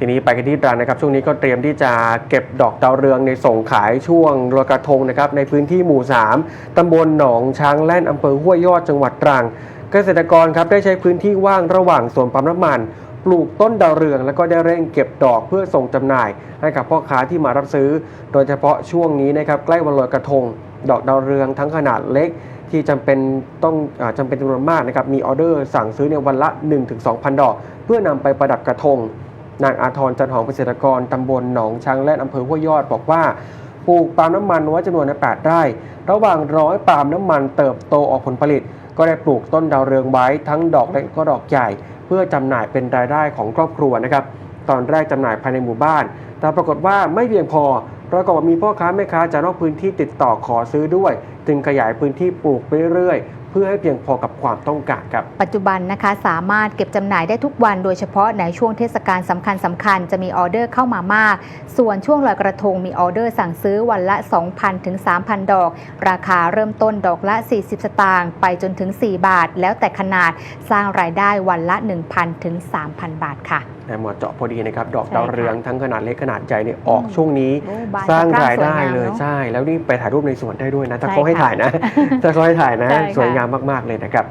ทีนี้ไปกันที่ตรังนะครับ ช่วงนี้ก็เตรียมที่จะเก็บดอกดาวเรืองในส่งขายช่วงลอยกระทงนะครับในพื้นที่หมู่ 3ตำบลหนองช้างแล่นอำเภอห้วยยอดจังหวัดตรัง เกษตรกรครับได้ใช้พื้นที่ว่างระหว่างสวนปั๊มน้ำมันปลูกต้นดาวเรืองแล้วก็ได้เร่งเก็บดอกเพื่อส่งจำหน่าย ให้กับพ่อค้าที่มารับซื้อ โดยเฉพาะช่วงนี้นะครับใกล้วันลอยกระทง ดอกดาวเรืองทั้งขนาดเล็ก ที่จำเป็นต้องอาจำเป็นจำนวนมากนะครับมีออเดอร์สั่งซื้อในวันละ 1-2,000 ดอก เพื่อนำไปประดับกระทง นางอาทรจันหอมเกษตรกรตำบลหนองช้างแล่นอำเภอห้วยยอดบอกว่าปลูกปาล์มน้ำมันไว้จำนวนใน8ไร่ ระหว่างร้อยปาล์มน้ำมันเติบโตออกผลผลิต ก็ได้ปลูกต้นดาวเรืองไว้ทั้งดอกเล็กก็ดอกใหญ่ เพื่อจำหน่ายเป็นรายได้ของครอบครัวนะครับตอนแรกจำหน่ายภายในหมู่บ้าน แต่ปรากฏว่าไม่เพียงพอปรากฏว่ามีพ่อค้าแม่ค้าจากนอกพื้นที่ติดต่อขอซื้อด้วย จึงขยายพื้นที่ปลูกไปเรื่อยเพื่อให้เพียงพอกับความต้องการครับ ปัจจุบันนะคะสามารถเก็บจำหน่ายได้ทุกวันโดยเฉพาะในช่วงเทศกาลสำคัญสำคัญๆจะมีออเดอร์เข้ามามาก ส่วนช่วงลอยกระทงมีออเดอร์สั่งซื้อวันละ 2,000ถึง3,000 ดอก ราคาเริ่มต้นดอกละ 40 สตางค์ไปจนถึง 4 บาท แล้วแต่ขนาดสร้างรายได้วันละ 1,000ถึง3,000 บาทค่ะในหมวดเจาะพอดีนะครับ ดอกใช่ดาวเรืองทั้งขนาดเล็กขนาดใหญ่เนี่ยออกช่วงนี้โอ้บนสร้างสะพรายได้สวงมเลยนอะใช่ แล้วนี่ไปถ่ายรูปในสวนได้ด้วยนะถ้าใช่เขาให้ค่ะถ่ายนะถ้าเขาให้ถ่ายนะใช่ค่ะสวยงามมาก ๆ เลยนะครับ